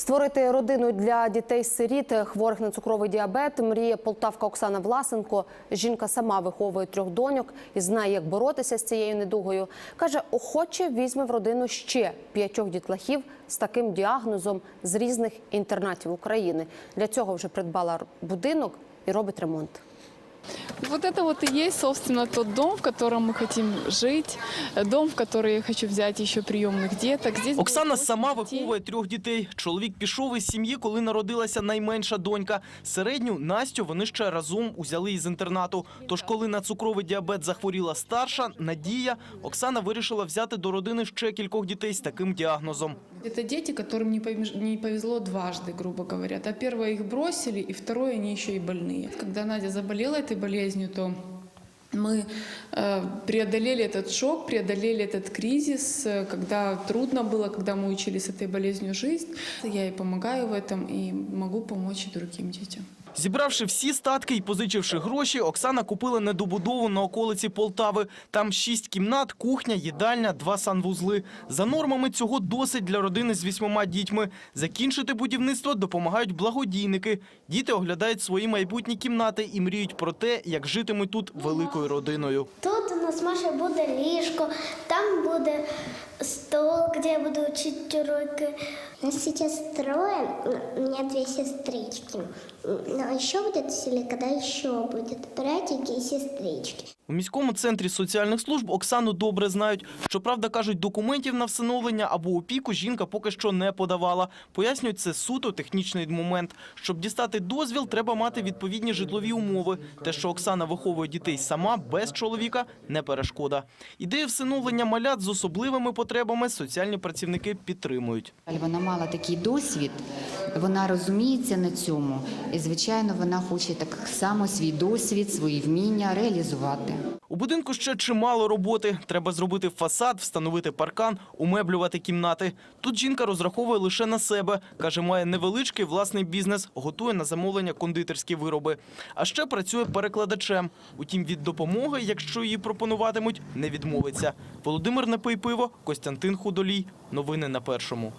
Створити родину для дітей-сиріт, хворих на цукровий діабет, мріє полтавка Оксана Власенко. Жінка сама виховує трьох доньок і знає, як боротися з цією недугою. Каже, охоче візьме в родину ще п'ятьох дітлахів з таким діагнозом з різних інтернатів України. Для цього вже придбала будинок і робить ремонт. Вот это вот и есть, собственно, тот дом, в котором мы хотим жить, э, дом, в который я хочу взять еще приемных деток. Здесь будет Оксана восемь сама детей. виховує трьох дітей. Чоловік пішов із сім'ї, коли народилася найменша донька. Середню Настю вони ще разом узяли із інтернату. Тож, коли на цукровий діабет захворіла старша Надія, Оксана вирішила взяти до родини ще кількох дітей з таким діагнозом. Это дети, которым не повез- не повезло дважды, грубо говоря. А первое их бросили, и второе они еще и больные. Когда Надя заболела этой болезнью, то мы э, преодолели этот шок, преодолели этот кризис, э, когда трудно было, когда мы учились с этой болезнью жить. Я ей помогаю в этом и могу помочь и другим детям. Зібравши всі статки і позичивши гроші, Оксана купила недобудову на околиці Полтави. Там шість кімнат, кухня, їдальня, два санвузли. За нормами цього досить для родини з вісьмома дітьми. Закінчити будівництво допомагають благодійники. Діти оглядають свої майбутні кімнати і мріють про те, як житимуть тут великою родиною. Тут у нас Маша буде ліжко, там буде стол, где я буду учить уроки. Нас сейчас трое, у меня две сестрички. Но еще будет в селе, когда еще будет братики и сестрички. У міському центрі соціальних служб Оксану добре знають. Щоправда, кажуть, документів на всиновлення або опіку жінка поки що не подавала. Пояснюють, це суто технічний момент. Щоб дістати дозвіл, треба мати відповідні житлові умови. Те, що Оксана виховує дітей сама, без чоловіка, не перешкода. Ідею всиновлення малят з особливими потребами соціальні працівники підтримують. Вона мала такий досвід, вона розуміється на цьому, і звичайно, вона хоче так само свій досвід, свої вміння реалізувати. У будинку ще чимало роботи. Треба зробити фасад, встановити паркан, умеблювати кімнати. Тут жінка розраховує лише на себе. Каже, має невеличкий власний бізнес, готує на замовлення кондитерські вироби. А ще працює перекладачем. Утім, від допомоги, якщо її пропонуватимуть, не відмовиться. Володимир Непийпиво, Костянтин Худолій. Новини на першому.